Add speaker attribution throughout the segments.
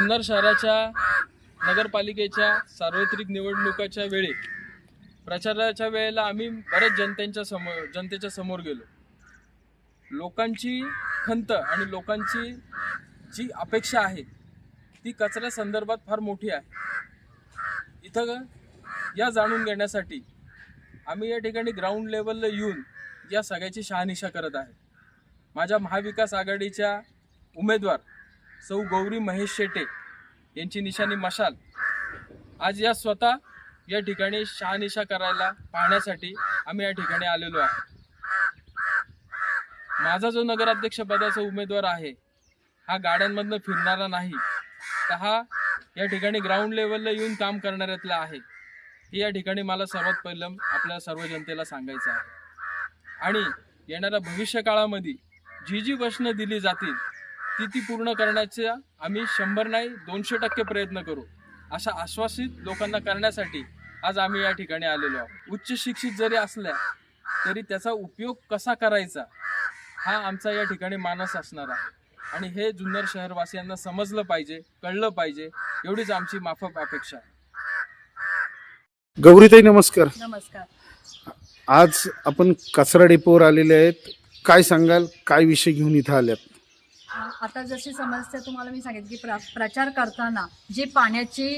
Speaker 1: जुन्नर शहराच्या नगरपालिकेच्या सार्वत्रिक निवडणुकाच्या वेळी प्रचाराच्या वेळेला आम्ही बऱ्याच जनतेच्या समोर जनतेच्या समोर गेलो. लोकांची खंत आणि लोकांची जी अपेक्षा आहे ती कचऱ्या संदर्भात फार मोठी आहे. इथं या जाणून घेण्यासाठी आम्ही या ठिकाणी ग्राउंड लेवलला येऊन या सगळ्याची शहानिशा करत आहे. माझ्या महाविकास आघाडीच्या उमेदवार सौ गौरी महेश शेटे यांची निशाणी मशाल. आज या स्वतः या ठिकाणी शहानिशा करायला पाहण्यासाठी आम्ही या ठिकाणी आलेलो आहे माझा जो नगराध्यक्ष पदाचा उमेदवार आहे हा गाड्यांमधनं फिरणारा नाही तर हा या ठिकाणी ग्राउंड लेवलला येऊन काम करणाऱ्यातला आहे. हे या ठिकाणी मला सर्वात पहिलं आपल्या सर्व जनतेला सांगायचं आहे. आणि येणाऱ्या भविष्यकाळामध्ये जी जी वचनं दिली जातील ती ती पूर्ण करण्याचा आम्ही शंभर नाही दोनशे टक्के प्रयत्न करू. अशा आश्वासित लोकांना करण्यासाठी आज आम्ही या ठिकाणी आलेलो आहोत. उच्च शिक्षित जरी असल्या तरी त्याचा उपयोग कसा करायचा हा आमचा या ठिकाणी मानस असणार आहे. आणि हे जुन्नर शहरवासियांना समजलं पाहिजे कळलं पाहिजे एवढीच आमची माफक अपेक्षा आहे.
Speaker 2: गौरीताई नमस्कार.
Speaker 3: नमस्कार.
Speaker 2: आज आपण कचरा डेपोवर आलेले आहेत. काय सांगाल? काय विषय घेऊन इथं आल्यात?
Speaker 3: आ- आता जशी समस्या तुम्हाला मी सांगितली की प्र प्रचार करताना जी पाण्याची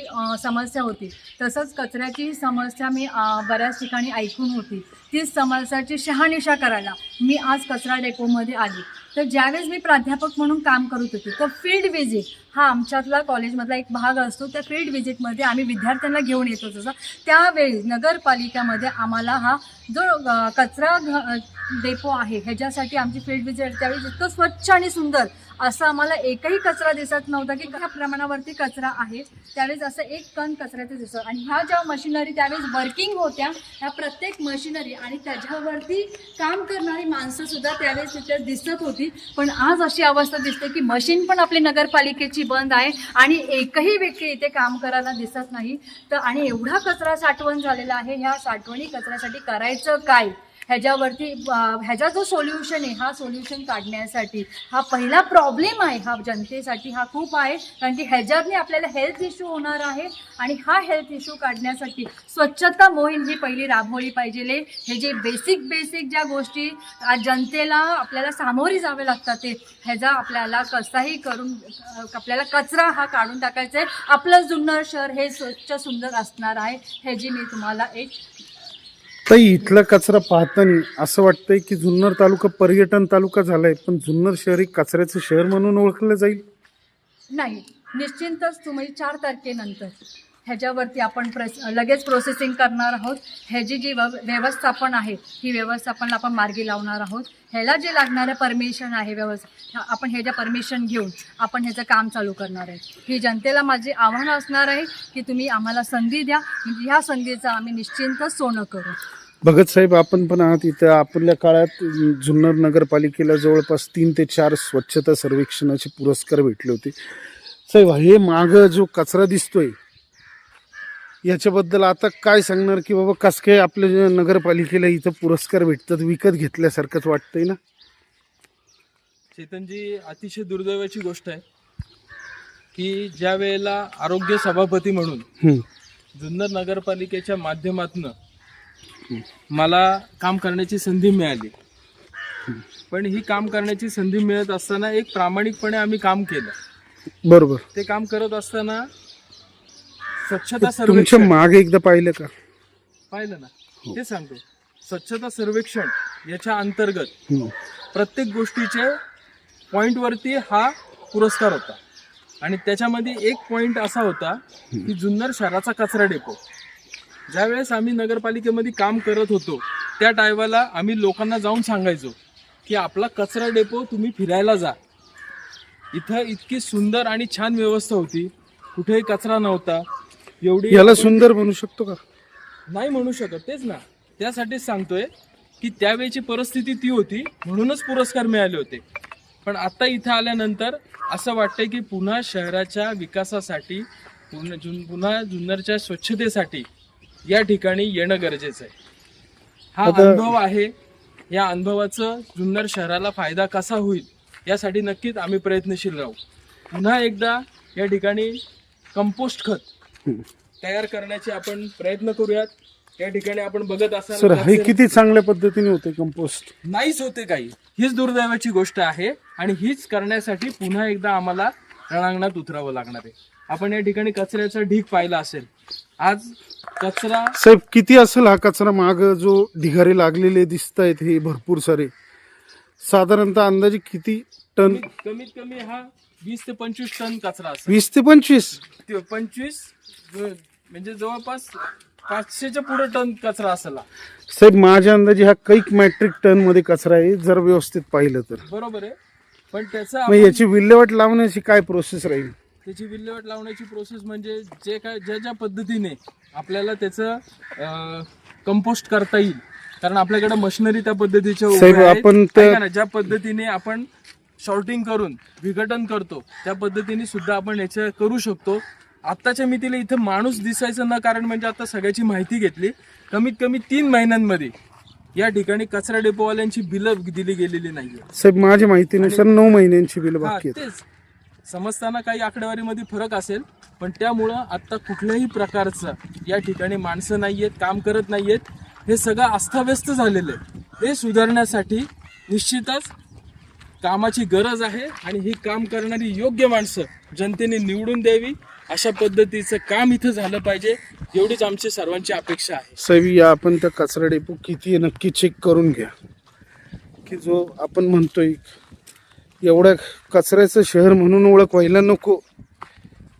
Speaker 3: समस्या होती तसंच कचऱ्याची समस्या मी बऱ्याच ठिकाणी ऐकून होती. ती समस्याची शहानिशा करायला मी आज कचरा डेपोमध्ये आली. तर ज्यावेळेस मी प्राध्यापक म्हणून काम करत होते तर फील्ड व्हिजिट हा आमच्यातला कॉलेजमधला एक भाग असतो त्या फील्ड व्हिजिटमध्ये आम्ही विद्यार्थ्यांना घेऊन येतो जसं. त्यावेळी नगरपालिकेमध्ये आम्हाला हा जो कचरा घ- डेपो आहे ह्याच्यासाठी आमची फील्ड व्हिजिट त्यावेळी जितकं स्वच्छ आणि सुंदर असं आम्हाला एकही कचरा दिसत नव्हता की त्या प्रमाणावरती कचरा आहे. त्यावेळेस असं एक कण कचऱ्याचं दिसतं. आणि ह्या ज्या मशिनरी त्यावेळेस वर्किंग होत्या ह्या प्रत्येक मशिनरी आणि त्याच्यावरती काम करणारी माणसंसुद्धा त्यावेळेस तिथे दिसत होती. पण आज अशी अवस्था दिसते की मशीन पण आपली नगरपालिकेची बंद आहे आणि एकही व्यक्ती इथे काम करायला दिसत नाही. तर आणि एवढा कचरा साठवण झालेला आहे ह्या साठवणी कचऱ्यासाठी करायचं काय? ह्याच्यावरती ह्याचा जो सोल्युशन आहे हा सोल्युशन काढण्यासाठी हा पहिला प्रॉब्लेम आहे हा जनतेसाठी हा खूप आहे. कारण की ह्याच्यातनी आपल्याला हेल्थ इश्यू होणार आहे आणि हा हेल्थ इश्यू काढण्यासाठी स्वच्छता मोहीम ही पहिली राबवली पाहिजे हे जे बेसिक बेसिक ज्या गोष्टी जनतेला आपल्याला सामोरी जावे लागतात ते ह्याचा आपल्याला कसाही करून आपल्याला कचरा हा काढून टाकायचा आहे. आपलं जुन्नर शहर हे स्वच्छ सुंदर असणार आहे ह्याची मी तुम्हाला एक
Speaker 2: तर इथला कचरा पाहताना असं वाटतंय की जुन्नर तालुका पर्यटन तालुका झालाय पण जुन्नर शहर हे कचऱ्याचं शहर म्हणून ओळखलं जाईल.
Speaker 3: नाही निश्चिंतच तुम्ही चार तारखेनंतर ह्याच्यावरती आपण प्रेस लगेच प्रोसेसिंग करणार आहोत. ह्याची जी व्यव व्यवस्थापन आहे ही व्यवस्थापन आपण मार्गी लावणार आहोत. ह्याला जे लागणारं परमिशन आहे व्यवस्था आपण ह्याच्या परमिशन घेऊन आपण ह्याचं काम चालू करणार आहे. ही जनतेला माझे आव्हान असणार आहे की तुम्ही आम्हाला संधी द्या. म्हणजे ह्या संधीचं आम्ही निश्चिंतच सोनं करू.
Speaker 2: भगतसाहेब आपण पण आहात इथं. आपल्या काळात जुन्नर नगरपालिकेला जवळपास तीन ते चार स्वच्छता सर्वेक्षणाचे पुरस्कार भेटले होते. साहेब हे मागं जो कचरा दिसतोय याच्याबद्दल आता काय सांगणार की बाबा कस काय आपल्या नगरपालिकेला इथं पुरस्कार भेटतात विकत घेतल्यासारखंच वाटतंय ना?
Speaker 1: चेतनजी अतिशय दुर्दैवाची गोष्ट आहे की ज्या वेळेला आरोग्य सभापती म्हणून. जुन्नर नगरपालिकेच्या माध्यमातून मला काम करण्याची संधी मिळाली. पण ही काम करण्याची संधी मिळत असताना एक प्रामाणिकपणे आम्ही काम केलं.
Speaker 2: बरोबर.
Speaker 1: ते काम करत असताना स्वच्छता
Speaker 2: तुमच्या
Speaker 1: सर्वेक्षण.
Speaker 2: मागे एकदा पाहिलं का?
Speaker 1: पाहिलं ना? ते सांगतो. स्वच्छता सर्वेक्षण याच्या अंतर्गत
Speaker 2: हम्म.
Speaker 1: प्रत्येक गोष्टीचे पॉईंटवरती हा पुरस्कार होता. आणि त्याच्यामध्ये एक पॉईंट असा होता की जुन्नर शहराचा कचरा डेपो ज्यावेळेस आम्ही नगरपालिकेमध्ये काम करत होतो त्या टायमाला आम्ही लोकांना जाऊन सांगायचो की आपला कचरा डेपो तुम्ही फिरायला जा. इथं इतकी सुंदर आणि छान व्यवस्था होती. कुठेही कचरा नव्हता. एवढी
Speaker 2: याला सुंदर बनू शकतो का?
Speaker 1: नाही म्हणू शकत तेच ना. त्यासाठीच सांगतोय की त्यावेळची परिस्थिती ती होती म्हणूनच पुरस्कार मिळाले होते. पण आता इथं आल्यानंतर असं वाटतंय की पुन्हा शहराच्या विकासासाठी पुन्हा जुन पुन्हा जुन्नरच्या स्वच्छतेसाठी या ठिकाणी येणं गरजेचं आहे. हा अनुभव आहे. या अनुभवाचं जुन्नर शहराला फायदा कसा होईल यासाठी नक्कीच आम्ही प्रयत्नशील राहू. पुन्हा एकदा या ठिकाणी कंपोस्ट खत. तयार करण्याचे आपण प्रयत्न करूयात. या ठिकाणी आपण बघत असाल
Speaker 2: सर हे किती चांगल्या पद्धतीने होते कंपोस्ट
Speaker 1: नाहीच होते काही. हीच दुर्दैवाची गोष्ट आहे आणि हीच करण्यासाठी पुन्हा एकदा आम्हाला रणांगणात उतरावं लागणार आहे. आपण या ठिकाणी कचऱ्याचा ढीग पाहिला असेल. आज कचरा
Speaker 2: साहेब किती असेल हा कचरा माग जो ढिगारे लागलेले दिसत आहेत हे भरपूर सारे? साधारणतः अंदाजे किती टन.
Speaker 1: कमीत कमीत कमी हा वीस ते पंचवीस टन कचरा असेल.
Speaker 2: वीस ते पंचवीस?
Speaker 1: ते पंचवीस ज- म्हणजे जवळपास पाचशेच्या पुढे टन कचरा असेल हा.
Speaker 2: साहेब माझ्या अंदाजे हा कैक मॅट्रिक टनमध्ये कचरा आहे जर व्यवस्थित पाहिलं तर.
Speaker 1: बरोबर आहे. पण त्याचं
Speaker 2: मग
Speaker 1: आपण-
Speaker 2: याची विल्हेवाट लावण्याची काय प्रोसेस राहील?
Speaker 1: त्याची विल्हेवाट लावण्याची प्रोसेस म्हणजे जे काय ज्या ज्या पद्धतीने आपल्याला त्याचं कंपोस्ट करता येईल. कारण आपल्याकडे मशिनरी त्या पद्धतीच्या उभ्या
Speaker 2: साहेब,
Speaker 1: आहेत.
Speaker 2: आपण त्या-
Speaker 1: ऐका ना, ज्या पद्धतीने आपण शॉर्टिंग करून विघटन करतो. त्या पद्धतीने सुद्धा आपण याचं करू शकतो. आत्ताच्या मितीला इथं माणूस दिसायचं न कारण म्हणजे आता सगळ्याची माहिती घेतली. कमीत कमी तीन महिन्यांमध्ये या ठिकाणी कचरा डेपोवाल्यांची बिलं दिली गेलेली नाहीये.
Speaker 2: साहेब माझ्या माहितीनुसार नऊ महिन्यांची बिल बाकी आहेत.
Speaker 1: तेच. समजताना काही आकडेवारीमध्ये फरक असेल पण त्यामुळं आता कुठल्याही प्रकारचं या ठिकाणी माणसं नाहीयेत काम करत नाहीयेत. हे सगळं अस्ताव्यस्त झालेलं आहे. हे सुधारण्यासाठी निश्चितच कामाची गरज आहे आणि ही काम करणारी योग्य माणसं जनतेने निवडून द्यावी अशा पद्धतीचं काम इथं झालं पाहिजे एवढीच आमची सर्वांची अपेक्षा आहे.
Speaker 2: साहेब या आपण त्या कचरा डेपो किती आहे नक्की चेक करून घ्या. की जो आपण म्हणतोय एवढ्या कचऱ्याचं शहर म्हणून ओळख व्हायला नको.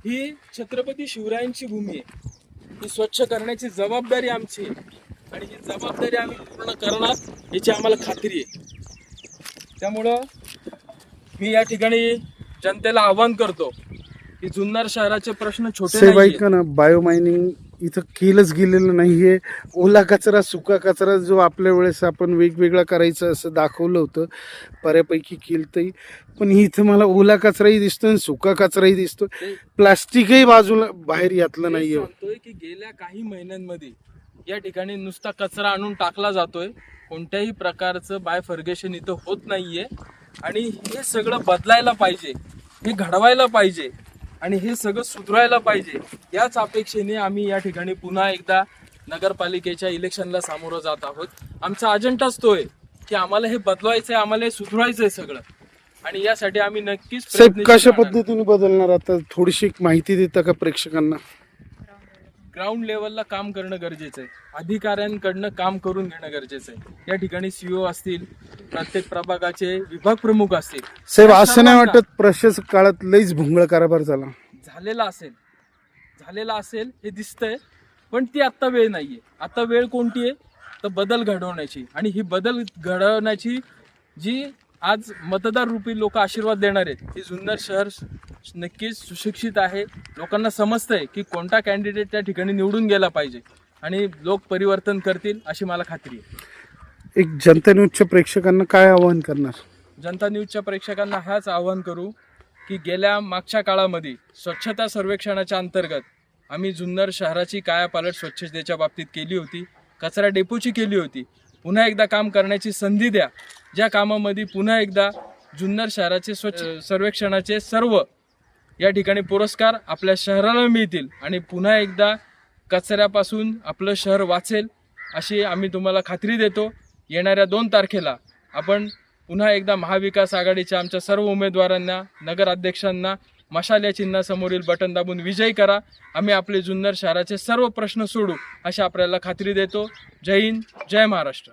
Speaker 1: ही छत्रपती शिवरायांची भूमी आहे. ही स्वच्छ करण्याची जबाबदारी आमची आहे. आणि ही जबाबदारी आम्ही पूर्ण करणार याची आम्हाला खात्री आहे. त्यामुळं मी या ठिकाणी जनतेला आवाहन करतो की जुन्नर शहराचे प्रश्न छोटे
Speaker 2: साहेब
Speaker 1: नाहीये.
Speaker 2: ऐका ना बायो मायनिंग इथं केलंच गेलेलं नाहीये. ओला कचरा सुका कचरा जो आपल्या वेळेस आपण वेगवेगळा करायचं असं दाखवलं होतं बऱ्यापैकी केलतंही पण इथं मला ओला कचराही दिसतोय आणि सुका कचराही दिसतोय.
Speaker 1: ते-
Speaker 2: प्लास्टिकही बाजूला बाहेर यातलं नाहीये.
Speaker 1: सांगतोय की गेल्या काही महिन्यांमध्ये या ठिकाणी नुसता कचरा आणून टाकला जातोय. कोणत्याही प्रकारचं बायफर्गेशन इथं होत नाहीये. आणि हे सगळं बदलायला पाहिजे. हे घडवायला पाहिजे. आणि हे सगळं सुधरायला पाहिजे. याच अपेक्षेने आम्ही या ठिकाणी पुन्हा एकदा नगरपालिकेच्या इलेक्शनला सामोरं जात आहोत. आमचा अजेंडाच तो आहे की आम्हाला हे बदलवायचं आहे आम्हाला हे सुधरायचं आहे सगळं. आणि यासाठी आम्ही नक्कीच
Speaker 2: कशा. पद्धतीने बदलणार? आता थोडीशी माहिती देता का प्रेक्षकांना?
Speaker 1: ग्राउंड लेवलला काम करणं गरजेचं आहे. अधिकाऱ्यांकडनं काम करून घेणं गरजेचं आहे. या ठिकाणी सीओ असतील प्रत्येक प्रभागाचे विभाग प्रमुख असतील.
Speaker 2: साहेब असं नाही वाटत प्रशासक काळात लईच भोंगळ कारभार झाला.
Speaker 1: झालेला असेल. झालेला असेल हे दिसतंय पण ती आत्ता वेळ नाहीये. आता वेळ कोणती आहे? तर बदल घडवण्याची. आणि ही बदल घडवण्याची जी आज मतदार रूपी लोक आशीर्वाद देणार आहेत. ही जुन्नर शहर नक्कीच सुशिक्षित आहे. लोकांना समजतंय की कोणता कॅन्डिडेट त्या ठिकाणी निवडून गेला पाहिजे आणि लोक परिवर्तन करतील अशी मला खात्री आहे.
Speaker 2: एक जनता न्यूजच्या प्रेक्षकांना काय आवाहन करणार?
Speaker 1: जनता न्यूजच्या प्रेक्षकांना हाच आवाहन करू की गेल्या मागच्या काळामध्ये स्वच्छता सर्वेक्षणाच्या अंतर्गत आम्ही जुन्नर शहराची कायापालट स्वच्छतेच्या बाबतीत केली होती कचरा डेपोची केली होती. पुन्हा एकदा काम करण्याची संधी द्या. ज्या कामामध्ये पुन्हा एकदा जुन्नर शहराचे स्वच्छ सर्वेक्षणाचे सर्व या ठिकाणी पुरस्कार आपल्या शहराला मिळतील आणि पुन्हा एकदा कचऱ्यापासून आपलं शहर वाचेल अशी आम्ही तुम्हाला खात्री देतो. येणाऱ्या दोन तारखेला आपण पुन्हा एकदा महाविकास आघाडीच्या आमच्या सर्व उमेदवारांना नगराध्यक्षांना मशाल या चिन्हासमोरील बटन दाबून विजयी करा. आम्ही आपले जुन्नर शहराचे सर्व प्रश्न सोडू अशी आपल्याला खात्री देतो. जय हिंद जय महाराष्ट्र.